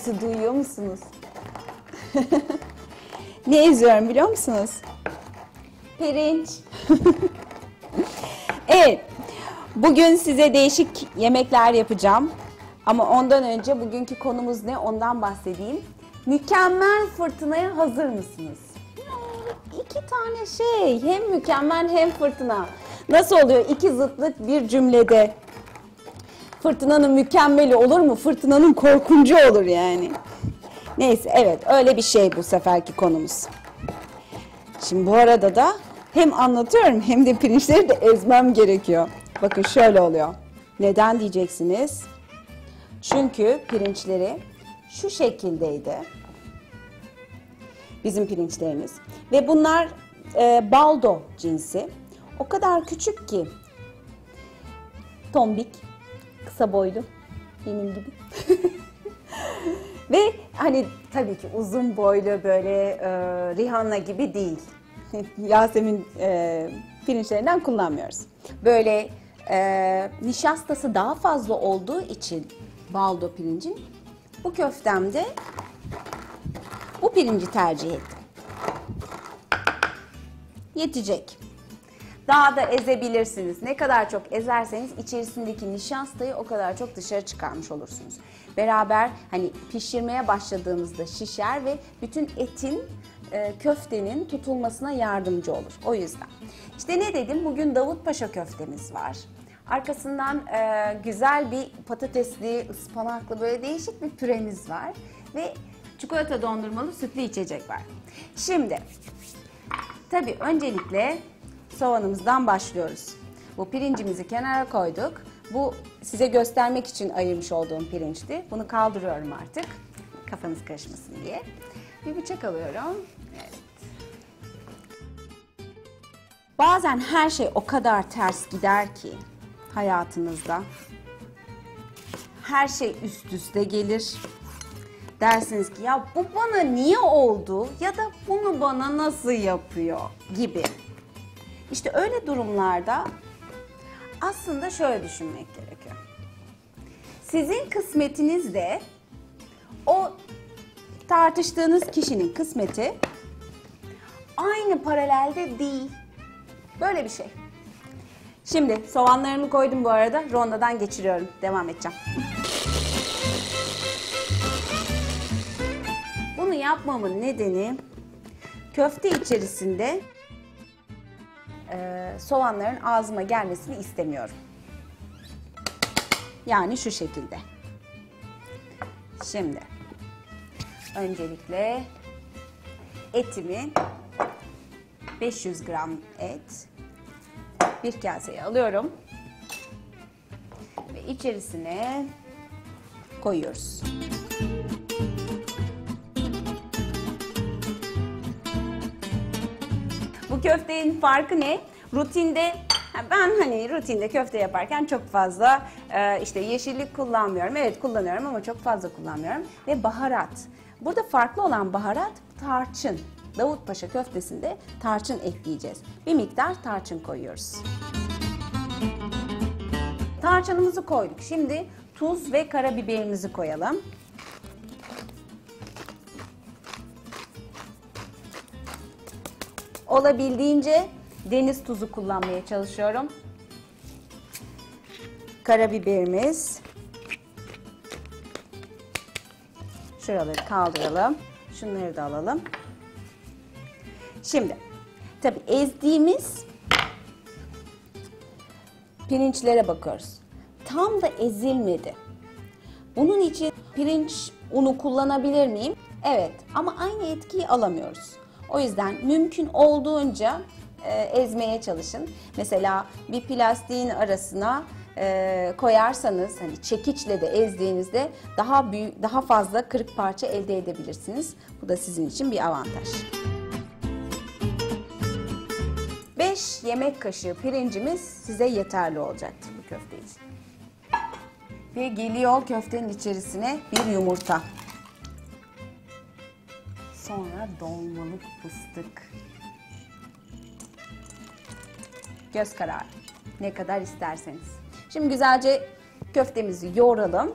Sesi duyuyor musunuz? ne eziyorum biliyor musunuz? Pirinç. evet. Bugün size değişik yemekler yapacağım. Ama ondan önce bugünkü konumuz ne ondan bahsedeyim. Mükemmel fırtınaya hazır mısınız? İki tane şey. Hem mükemmel hem fırtına. Nasıl oluyor? İki zıtlık bir cümlede. Fırtınanın mükemmeli olur mu? Fırtınanın korkuncu olur yani. Neyse evet öyle bir şey bu seferki konumuz. Şimdi bu arada da hem anlatıyorum hem de pirinçleri de ezmem gerekiyor. Bakın şöyle oluyor. Neden diyeceksiniz? Çünkü pirinçleri şu şekildeydi. Bizim pirinçlerimiz. Ve bunlar e, baldo cinsi. O kadar küçük ki. Tombik, kısa boylu, benim gibi. Ve hani tabii ki uzun boylu böyle e, Rihanna gibi değil. Yasemin e, pirinçlerinden kullanmıyoruz. Böyle e, nişastası daha fazla olduğu için baldo pirincin bu köftemde bu pirinci tercih ettim. Yetecek. Daha da ezebilirsiniz. Ne kadar çok ezerseniz içerisindeki nişastayı o kadar çok dışarı çıkarmış olursunuz. Beraber hani pişirmeye başladığımızda şişer ve bütün etin e, köftenin tutulmasına yardımcı olur. O yüzden. İşte ne dedim? Bugün Davut Paşa köftemiz var. Arkasından e, güzel bir patatesli, ıspanaklı böyle değişik bir püremiz var. Ve çikolata dondurmalı sütlü içecek var. Şimdi tabii öncelikle soğanımızdan başlıyoruz. Bu pirincimizi kenara koyduk. Bu size göstermek için ayırmış olduğum pirinçti. Bunu kaldırıyorum artık. Kafanız karışmasın diye. Bir bıçak alıyorum. Evet. Bazen her şey o kadar ters gider ki hayatınızda. Her şey üst üste gelir. Dersiniz ki ya bu bana niye oldu ya da bunu bana nasıl yapıyor gibi. İşte öyle durumlarda aslında şöyle düşünmek gerekiyor. Sizin kısmetiniz de o tartıştığınız kişinin kısmeti aynı paralelde değil. Böyle bir şey. Şimdi soğanlarımı koydum bu arada. Rondodan geçiriyorum. Devam edeceğim. Bunu yapmamın nedeni köfte içerisinde e, soğanların ağzıma gelmesini istemiyorum. Yani şu şekilde. Şimdi öncelikle etimi 500 gram et bir kaseye alıyorum ve içerisine koyuyoruz. Köftenin farkı ne? Rutinde ben hani rutinde köfte yaparken çok fazla e, işte yeşillik kullanmıyorum. Evet kullanıyorum ama çok fazla kullanmıyorum. Ve baharat. Burada farklı olan baharat tarçın. Davutpaşa köftesinde tarçın ekleyeceğiz. Bir miktar tarçın koyuyoruz. Tarçınımızı koyduk. Şimdi tuz ve karabiberimizi koyalım. Olabildiğince deniz tuzu kullanmaya çalışıyorum. Karabiberimiz. Şuraları kaldıralım. Şunları da alalım. Şimdi tabi ezdiğimiz pirinçlere bakıyoruz. Tam da ezilmedi. Bunun için pirinç unu kullanabilir miyim? Evet ama aynı etkiyi alamıyoruz. O yüzden mümkün olduğunca e, ezmeye çalışın. Mesela bir plastiğin arasına e, koyarsanız hani çekiçle de ezdiğinizde daha büyük daha fazla kırık parça elde edebilirsiniz. Bu da sizin için bir avantaj. 5 yemek kaşığı pirincimiz size yeterli olacaktır bu köfte için. Ve geliyor köftenin içerisine bir yumurta. Sonra dolmalık fıstık. Göz kararı. Ne kadar isterseniz. Şimdi güzelce köftemizi yoğuralım.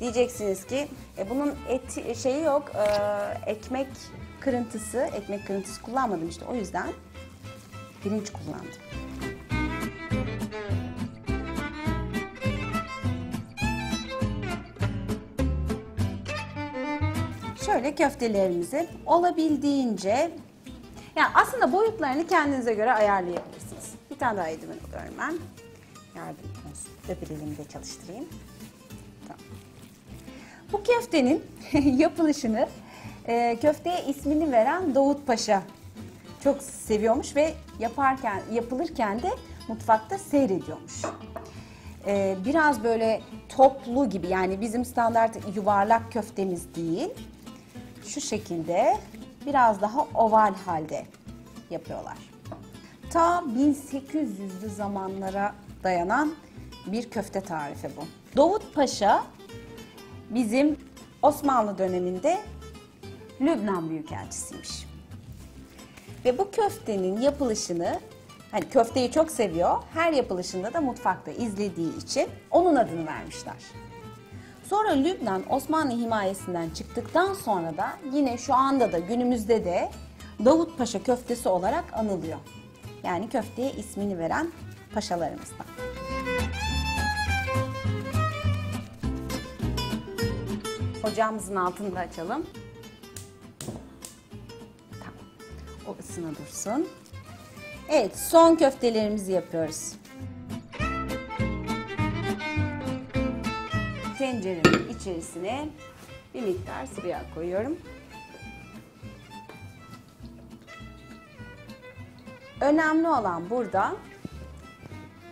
Diyeceksiniz ki e, bunun eti, şeyi yok, e, ekmek kırıntısı, ekmek kırıntısı kullanmadım işte o yüzden pirinç kullandım. Şöyle köftelerimizi olabildiğince yani aslında boyutlarını kendinize göre ayarlayabilirsiniz. Bir tane daha eldiven alıyorum ben. Yardım olsun. Öbür elimde çalıştırayım. Tamam. Bu köftenin yapılışını e, köfteye ismini veren Davut Paşa çok seviyormuş ve yaparken yapılırken de mutfakta seyrediyormuş. E, biraz böyle toplu gibi yani bizim standart yuvarlak köftemiz değil. Şu şekilde biraz daha oval halde yapıyorlar. Ta 1800'lü zamanlara dayanan bir köfte tarifi bu. Davut Paşa bizim Osmanlı döneminde Lübnan Büyükelçisiymiş. Ve bu köftenin yapılışını, hani köfteyi çok seviyor, her yapılışında da mutfakta izlediği için onun adını vermişler. Sonra Lübnan Osmanlı himayesinden çıktıktan sonra da yine şu anda da günümüzde de Davut Paşa köftesi olarak anılıyor. Yani köfteye ismini veren paşalarımızdan. Ocağımızın altını da açalım. Tamam. O ısına dursun. Evet, son köftelerimizi yapıyoruz. Tencerenin içerisine bir miktar sıvı yağ koyuyorum. Önemli olan burada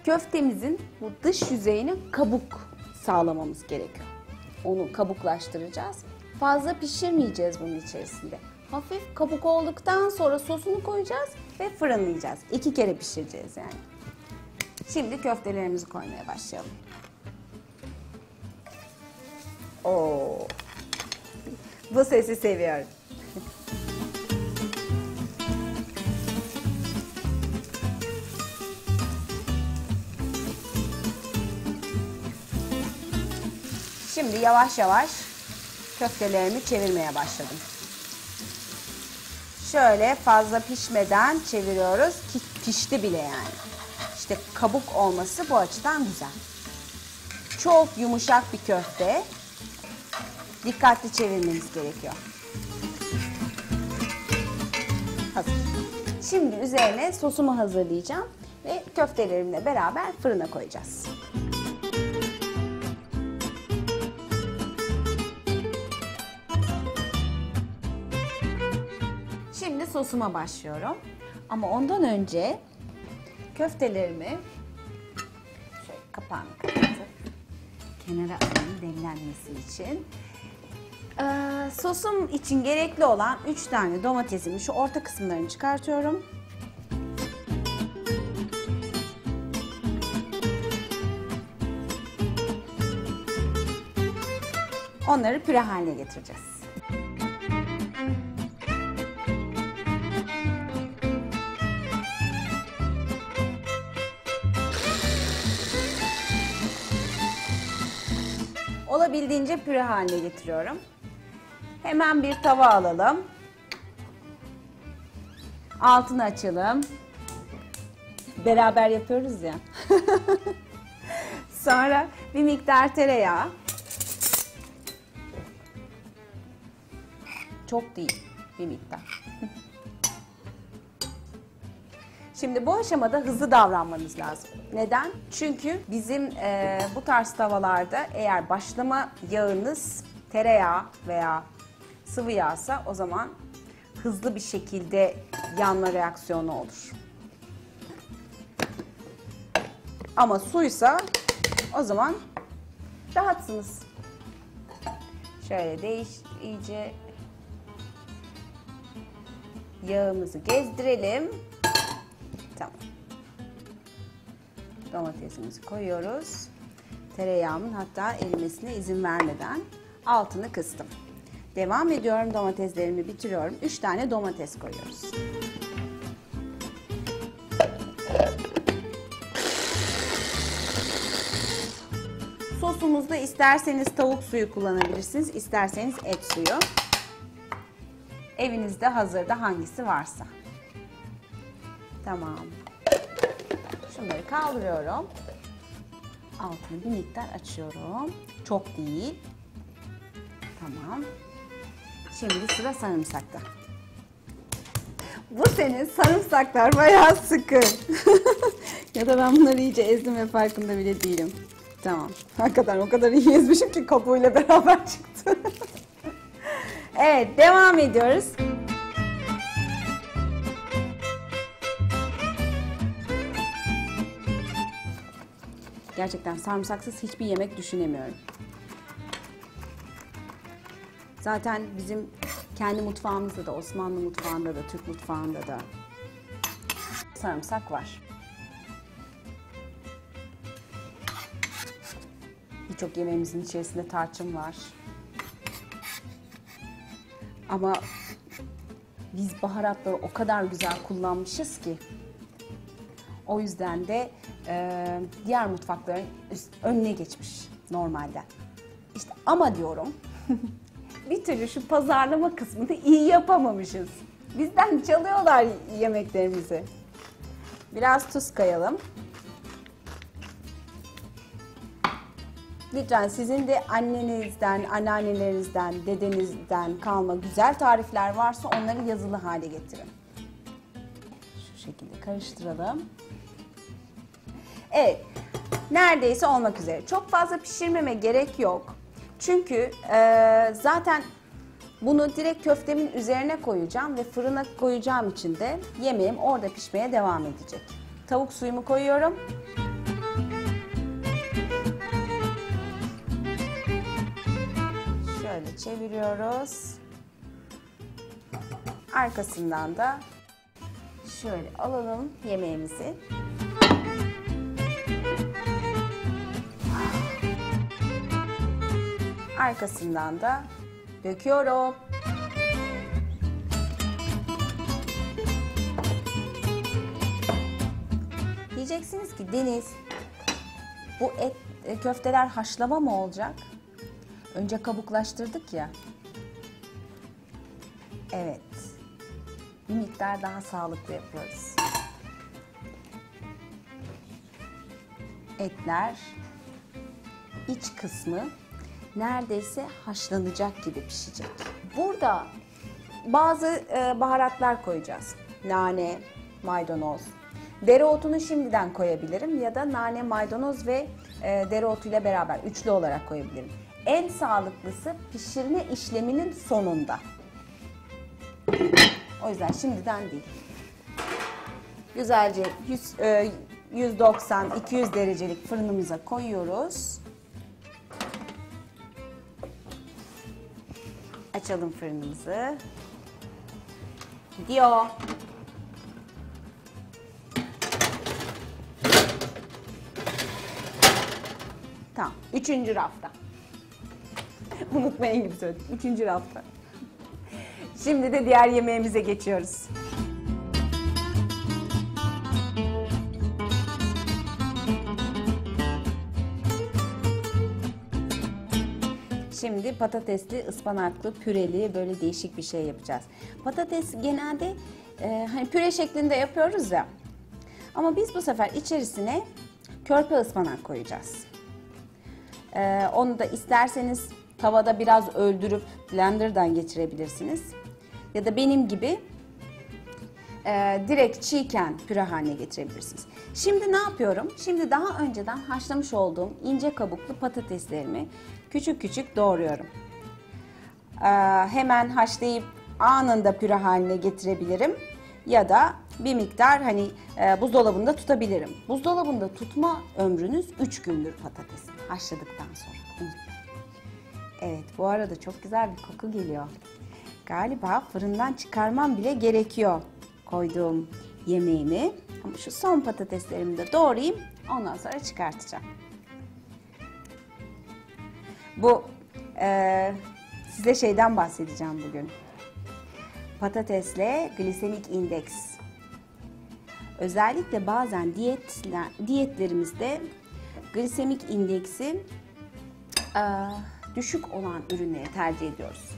köftemizin bu dış yüzeyine kabuk sağlamamız gerekiyor. Onu kabuklaştıracağız. Fazla pişirmeyeceğiz bunun içerisinde. Hafif kabuk olduktan sonra sosunu koyacağız ve fırınlayacağız. İki kere pişireceğiz yani. Şimdi köftelerimizi koymaya başlayalım. Oo. Bu sesi seviyorum. Şimdi yavaş yavaş köftelerimi çevirmeye başladım. Şöyle fazla pişmeden çeviriyoruz ki pişti bile yani. İşte kabuk olması bu açıdan güzel. Çok yumuşak bir köfte. Dikkatli çevirmeniz gerekiyor. Hazır. Şimdi üzerine sosumu hazırlayacağım ve köftelerimle beraber fırına koyacağız. Şimdi sosuma başlıyorum. Ama ondan önce köftelerimi şöyle kapağını kapatıp kenara alayım demlenmesi için. Ee, sosum için gerekli olan 3 tane domatesimi şu orta kısımlarını çıkartıyorum. Onları püre haline getireceğiz. Olabildiğince püre haline getiriyorum. Hemen bir tava alalım. Altını açalım. Beraber yapıyoruz ya. Sonra bir miktar tereyağı. Çok değil, bir miktar. Şimdi bu aşamada hızlı davranmanız lazım. Neden? Çünkü bizim e, bu tarz tavalarda eğer başlama yağınız tereyağı veya sıvı yağsa o zaman hızlı bir şekilde yanma reaksiyonu olur. Ama suysa o zaman rahatsınız. Şöyle değiş iyice yağımızı gezdirelim. Tamam. Domatesimizi koyuyoruz. Tereyağımın hatta erimesine izin vermeden altını kıstım. Devam ediyorum domateslerimi bitiriyorum. 3 tane domates koyuyoruz. Sosumuzda isterseniz tavuk suyu kullanabilirsiniz, isterseniz et suyu. Evinizde hazırda hangisi varsa. Tamam. Şunları kaldırıyorum. Altını bir miktar açıyorum. Çok değil. Tamam. Şimdi sıra sarımsakta. Bu senin sarımsaklar bayağı sıkı. ya da ben bunları iyice ezdim ve farkında bile değilim. Tamam. Hakikaten o kadar iyi ezmişim ki kabuğuyla beraber çıktı. evet devam ediyoruz. Gerçekten sarımsaksız hiçbir yemek düşünemiyorum. Zaten bizim kendi mutfağımızda da, Osmanlı mutfağında da, Türk mutfağında da sarımsak var. Birçok yemeğimizin içerisinde tarçın var. Ama biz baharatları o kadar güzel kullanmışız ki o yüzden de e, diğer mutfakların önüne geçmiş normalde. İşte ama diyorum bir türlü şu pazarlama kısmını iyi yapamamışız. Bizden çalıyorlar yemeklerimizi. Biraz tuz kayalım. Lütfen sizin de annenizden, anneannelerinizden, dedenizden kalma güzel tarifler varsa onları yazılı hale getirin. Şu şekilde karıştıralım. Evet, neredeyse olmak üzere. Çok fazla pişirmeme gerek yok. Çünkü e, zaten bunu direkt köftemin üzerine koyacağım ve fırına koyacağım için de yemeğim orada pişmeye devam edecek. Tavuk suyumu koyuyorum. Şöyle çeviriyoruz. Arkasından da şöyle alalım yemeğimizi. Arkasından da döküyorum. Diyeceksiniz ki Deniz bu et e, köfteler haşlama mı olacak? Önce kabuklaştırdık ya. Evet. Bir miktar daha sağlıklı yapıyoruz. Etler iç kısmı neredeyse haşlanacak gibi pişecek. Burada bazı e, baharatlar koyacağız. Nane, maydanoz. Dereotunu şimdiden koyabilirim ya da nane, maydanoz ve e, dereotuyla beraber üçlü olarak koyabilirim. En sağlıklısı pişirme işleminin sonunda. O yüzden şimdiden değil. Güzelce 100, e, 190-200 derecelik fırınımıza koyuyoruz. Açalım fırınımızı. Gidiyor. Tamam. Üçüncü rafta. Unutmayın gibi söyledim. Üçüncü rafta. Şimdi de diğer yemeğimize geçiyoruz. Patatesli, ıspanaklı, püreli böyle değişik bir şey yapacağız. Patates genelde e, hani püre şeklinde yapıyoruz ya. Ama biz bu sefer içerisine körpe ıspanak koyacağız. E, onu da isterseniz tavada biraz öldürüp blenderdan geçirebilirsiniz. Ya da benim gibi e, direkt çiğken püre haline getirebilirsiniz. Şimdi ne yapıyorum? Şimdi daha önceden haşlamış olduğum ince kabuklu patateslerimi küçük küçük doğruyorum. E, hemen haşlayıp anında püre haline getirebilirim. Ya da bir miktar hani e, buzdolabında tutabilirim. Buzdolabında tutma ömrünüz 3 gündür patatesin haşladıktan sonra. Unutmayın. Evet bu arada çok güzel bir koku geliyor. Galiba fırından çıkarmam bile gerekiyor koyduğum yemeğimi. Ama şu son patateslerimi de doğrayayım ondan sonra çıkartacağım. Bu e, size şeyden bahsedeceğim bugün. Patatesle glisemik indeks. Özellikle bazen diyetler, diyetlerimizde glisemik indeksi e, düşük olan ürünleri tercih ediyoruz.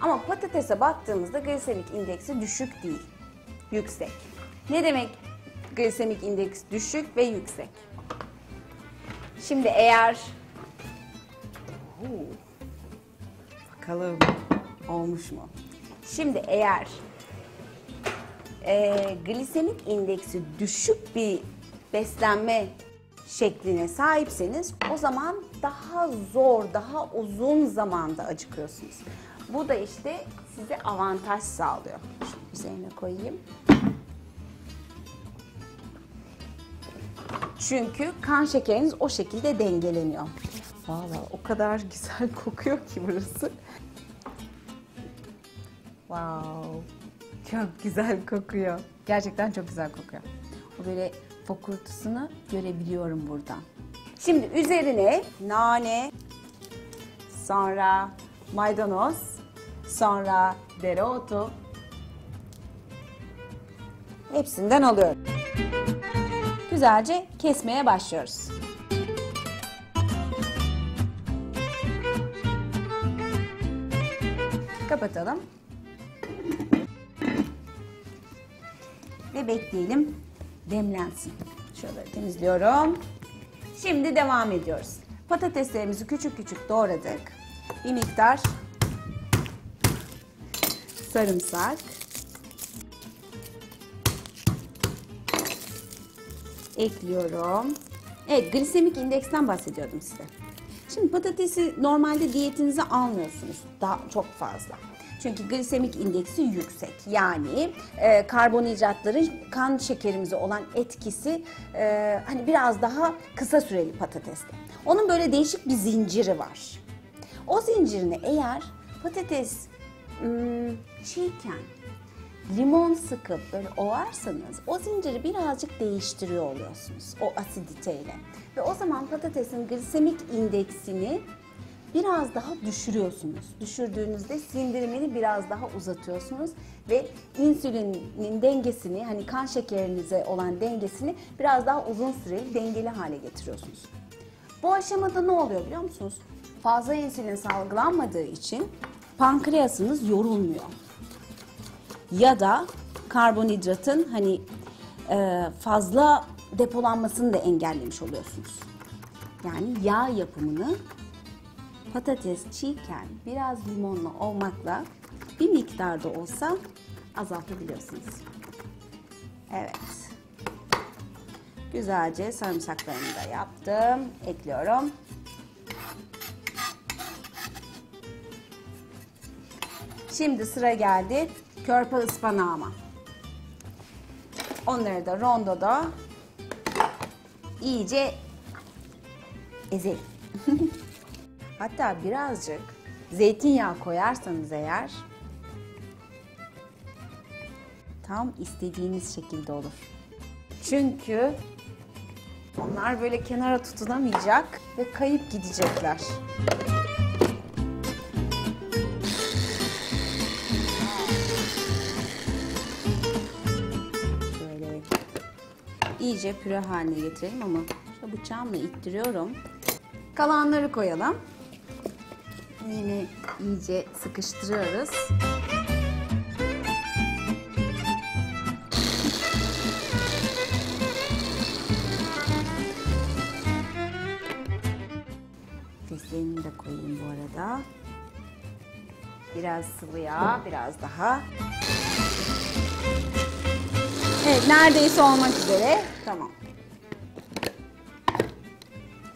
Ama patatese baktığımızda glisemik indeksi düşük değil, yüksek. Ne demek glisemik indeks düşük ve yüksek? Şimdi eğer Bakalım olmuş mu? Şimdi eğer e, glisemik indeksi düşük bir beslenme şekline sahipseniz o zaman daha zor, daha uzun zamanda acıkıyorsunuz. Bu da işte size avantaj sağlıyor. Şimdi üzerine koyayım. Çünkü kan şekeriniz o şekilde dengeleniyor. Vallahi o kadar güzel kokuyor ki burası. Wow. Çok güzel kokuyor. Gerçekten çok güzel kokuyor. O böyle fokurtusunu görebiliyorum buradan. Şimdi üzerine nane, sonra maydanoz, sonra dereotu. Hepsinden alıyorum. Güzelce kesmeye başlıyoruz. Kapatalım. Ve bekleyelim demlensin. Şöyle temizliyorum. Şimdi devam ediyoruz. Patateslerimizi küçük küçük doğradık. Bir miktar sarımsak. Ekliyorum. Evet glisemik indeksten bahsediyordum size. Şimdi patatesi normalde diyetinize almıyorsunuz daha çok fazla. Çünkü glisemik indeksi yüksek. Yani e, karbonhidratların kan şekerimize olan etkisi e, hani biraz daha kısa süreli patateste. Onun böyle değişik bir zinciri var. O zincirini eğer patates ım, çiğken limon sıkıp böyle ovarsanız o zinciri birazcık değiştiriyor oluyorsunuz o asiditeyle. Ve o zaman patatesin glisemik indeksini biraz daha düşürüyorsunuz. Düşürdüğünüzde sindirimini biraz daha uzatıyorsunuz ve insülinin dengesini hani kan şekerinize olan dengesini biraz daha uzun süreli dengeli hale getiriyorsunuz. Bu aşamada ne oluyor biliyor musunuz? Fazla insülin salgılanmadığı için pankreasınız yorulmuyor. Ya da karbonhidratın hani e, fazla depolanmasını da engellemiş oluyorsunuz. Yani yağ yapımını patates çiğken biraz limonla olmakla bir miktarda olsa azaltabiliyorsunuz. Evet. Güzelce sarımsaklarımı da yaptım. Ekliyorum. Şimdi sıra geldi körpe ıspanağıma. Onları da rondoda iyice ezelim. Hatta birazcık zeytinyağı koyarsanız eğer tam istediğiniz şekilde olur. Çünkü onlar böyle kenara tutunamayacak ve kayıp gidecekler. İyice püre haline getirelim ama şu bıçağımla ittiriyorum. Kalanları koyalım. Yine iyice sıkıştırıyoruz. Fesleğenini de koyayım bu arada. Biraz sıvı yağ, biraz daha. Evet, neredeyse olmak üzere. Tamam.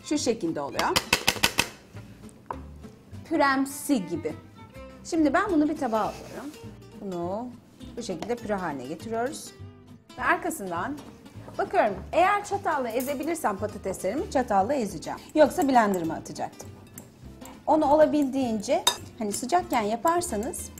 Şu şekilde oluyor. Püremsi gibi. Şimdi ben bunu bir tabağa alıyorum. Bunu bu şekilde püre haline getiriyoruz. Ve arkasından bakıyorum eğer çatalla ezebilirsem patateslerimi çatalla ezeceğim. Yoksa blenderıma atacaktım. Onu olabildiğince hani sıcakken yaparsanız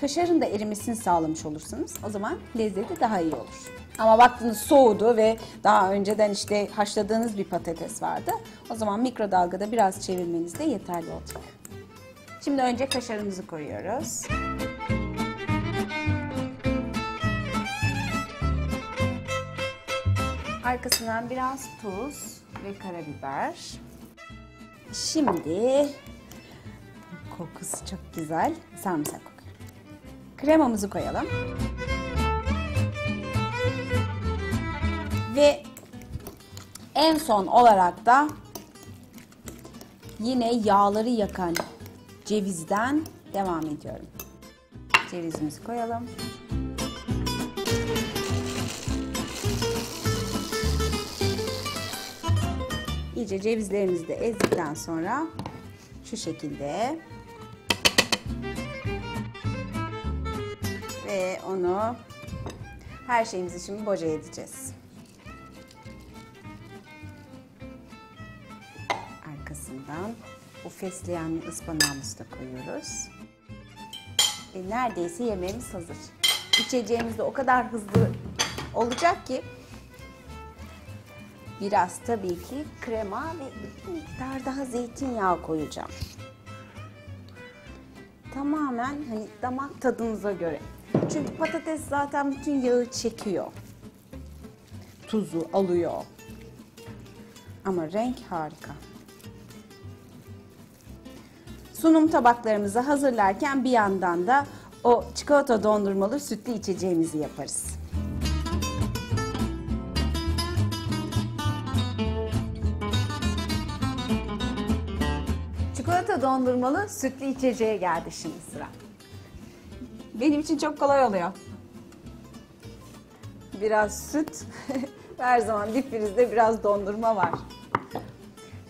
kaşarın da erimesini sağlamış olursunuz. O zaman lezzeti daha iyi olur. Ama baktınız soğudu ve daha önceden işte haşladığınız bir patates vardı. O zaman mikrodalgada biraz çevirmeniz de yeterli olacak. Şimdi önce kaşarımızı koyuyoruz. Arkasından biraz tuz ve karabiber. Şimdi kokusu çok güzel. Sarımsak kokuyor. Kremamızı koyalım. Ve en son olarak da yine yağları yakan cevizden devam ediyorum. Cevizimizi koyalım. İyice cevizlerimizi de ezdikten sonra şu şekilde ve onu her şeyimizi şimdi boca edeceğiz. Arkasından bu fesleğenli ıspanağımızı da koyuyoruz. E, neredeyse yemeğimiz hazır. İçeceğimiz de o kadar hızlı olacak ki biraz tabii ki krema ve bir miktar daha zeytinyağı koyacağım. Tamamen hani damak tadınıza göre. Çünkü patates zaten bütün yağı çekiyor. Tuzu alıyor. Ama renk harika. Sunum tabaklarımızı hazırlarken bir yandan da o çikolata dondurmalı sütlü içeceğimizi yaparız. Çikolata dondurmalı sütlü içeceğe geldi şimdi sıra. Benim için çok kolay oluyor. Biraz süt, her zaman dipfrizde biraz dondurma var.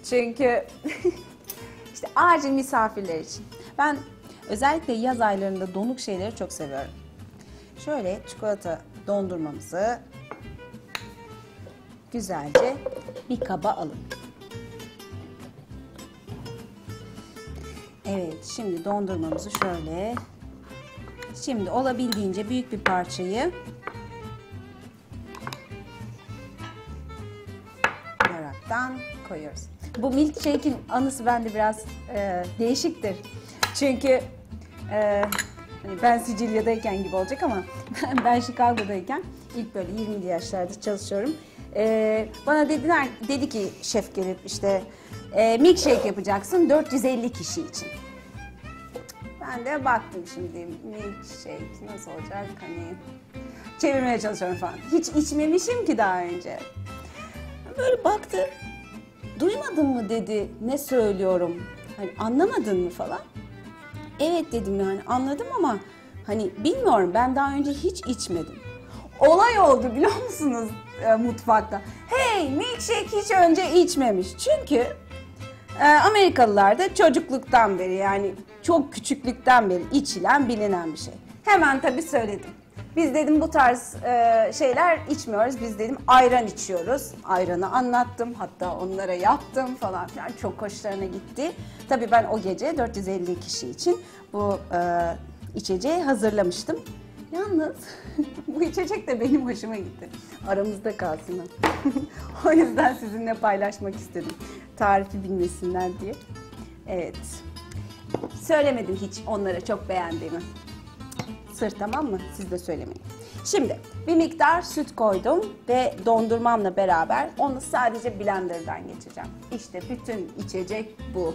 Çünkü işte acil misafirler için. Ben özellikle yaz aylarında donuk şeyleri çok seviyorum. Şöyle çikolata dondurmamızı güzelce bir kaba alın. Evet, şimdi dondurmamızı şöyle Şimdi olabildiğince büyük bir parçayı yaraktan koyuyoruz. Bu milkshake'in anısı bende biraz e, değişiktir. Çünkü e, hani ben Sicilya'dayken gibi olacak ama ben Chicago'dayken ilk böyle 20'li yaşlarda çalışıyorum. E, bana dediler dedi ki şef gelip işte e, milkshake yapacaksın 450 kişi için. Ben de baktım şimdi milkshake nasıl olacak hani çevirmeye çalışıyorum falan. Hiç içmemişim ki daha önce. Böyle baktı. Duymadın mı dedi ne söylüyorum. Hani anlamadın mı falan. Evet dedim yani anladım ama hani bilmiyorum ben daha önce hiç içmedim. Olay oldu biliyor musunuz e, mutfakta. Hey milkshake hiç önce içmemiş. Çünkü e, Amerikalılar da çocukluktan beri yani çok küçüklükten beri içilen bilinen bir şey. Hemen tabii söyledim. Biz dedim bu tarz e, şeyler içmiyoruz. Biz dedim ayran içiyoruz. Ayranı anlattım. Hatta onlara yaptım falan filan. Çok hoşlarına gitti. Tabii ben o gece 450 kişi için bu e, içeceği hazırlamıştım. Yalnız bu içecek de benim hoşuma gitti. Aramızda kalsın. o yüzden sizinle paylaşmak istedim. Tarifi bilmesinler diye. Evet. Söylemedim hiç onlara çok beğendiğimi. Sır tamam mı? Siz de söylemeyin. Şimdi bir miktar süt koydum ve dondurmamla beraber onu sadece blenderdan geçeceğim. İşte bütün içecek bu.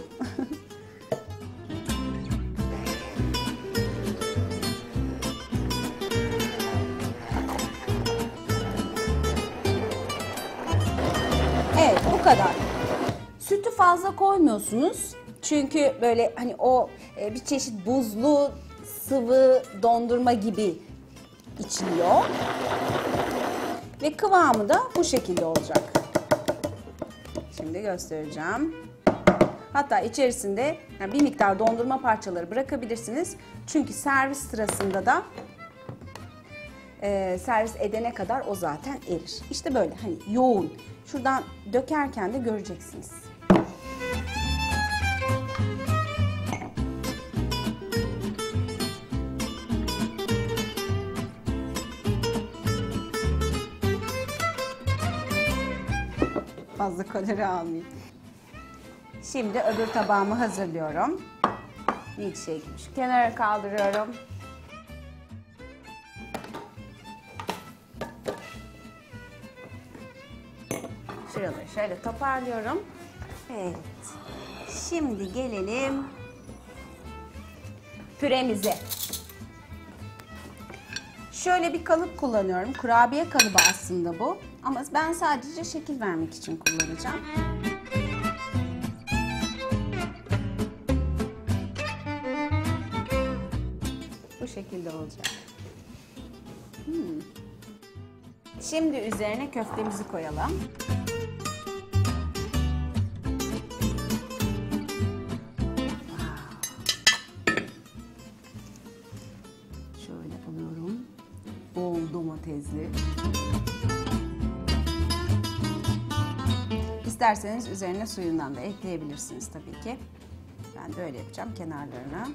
evet bu kadar. Sütü fazla koymuyorsunuz. Çünkü böyle hani o e, bir çeşit buzlu sıvı dondurma gibi içiliyor. Ve kıvamı da bu şekilde olacak. Şimdi göstereceğim. Hatta içerisinde yani bir miktar dondurma parçaları bırakabilirsiniz. Çünkü servis sırasında da e, servis edene kadar o zaten erir. İşte böyle hani yoğun. Şuradan dökerken de göreceksiniz. Fazla kalori almayayım. Şimdi öbür tabağımı hazırlıyorum. Milkshake'imi şu kenara kaldırıyorum. Şuraları şöyle toparlıyorum. Evet. Şimdi gelelim püremize. Şöyle bir kalıp kullanıyorum. Kurabiye kalıbı aslında bu. Ama ben sadece şekil vermek için kullanacağım. Bu şekilde olacak. Hmm. Şimdi üzerine köftemizi koyalım. İsterseniz üzerine suyundan da ekleyebilirsiniz tabii ki. Ben de öyle yapacağım. Kenarlarına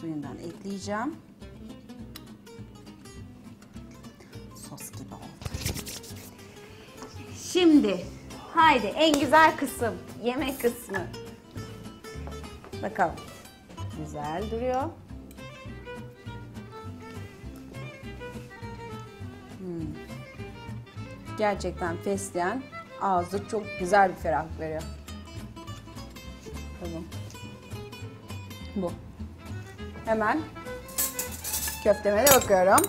suyundan ekleyeceğim. Sos gibi oldu. Şimdi haydi en güzel kısım yemek kısmı. Bakalım. Güzel duruyor. Hmm. Gerçekten fesleğen ağzı çok güzel bir ferahlık veriyor. Tamam. Bu. Hemen köfteme de bakıyorum.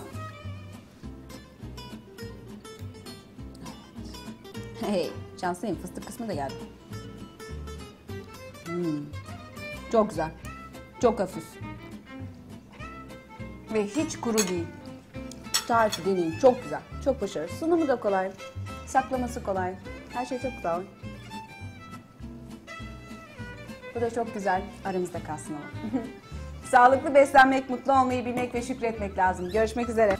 Hey, şanslıyım. Fıstık kısmı da geldi. Hmm. Çok güzel. Çok hafif. Ve hiç kuru değil. Tarifi deneyin. Çok güzel. Çok başarılı. Sunumu da kolay. Saklaması kolay. Her şey çok güzel. Bu da çok güzel. Aramızda kalsın ama. Sağlıklı beslenmek, mutlu olmayı bilmek ve şükretmek lazım. Görüşmek üzere.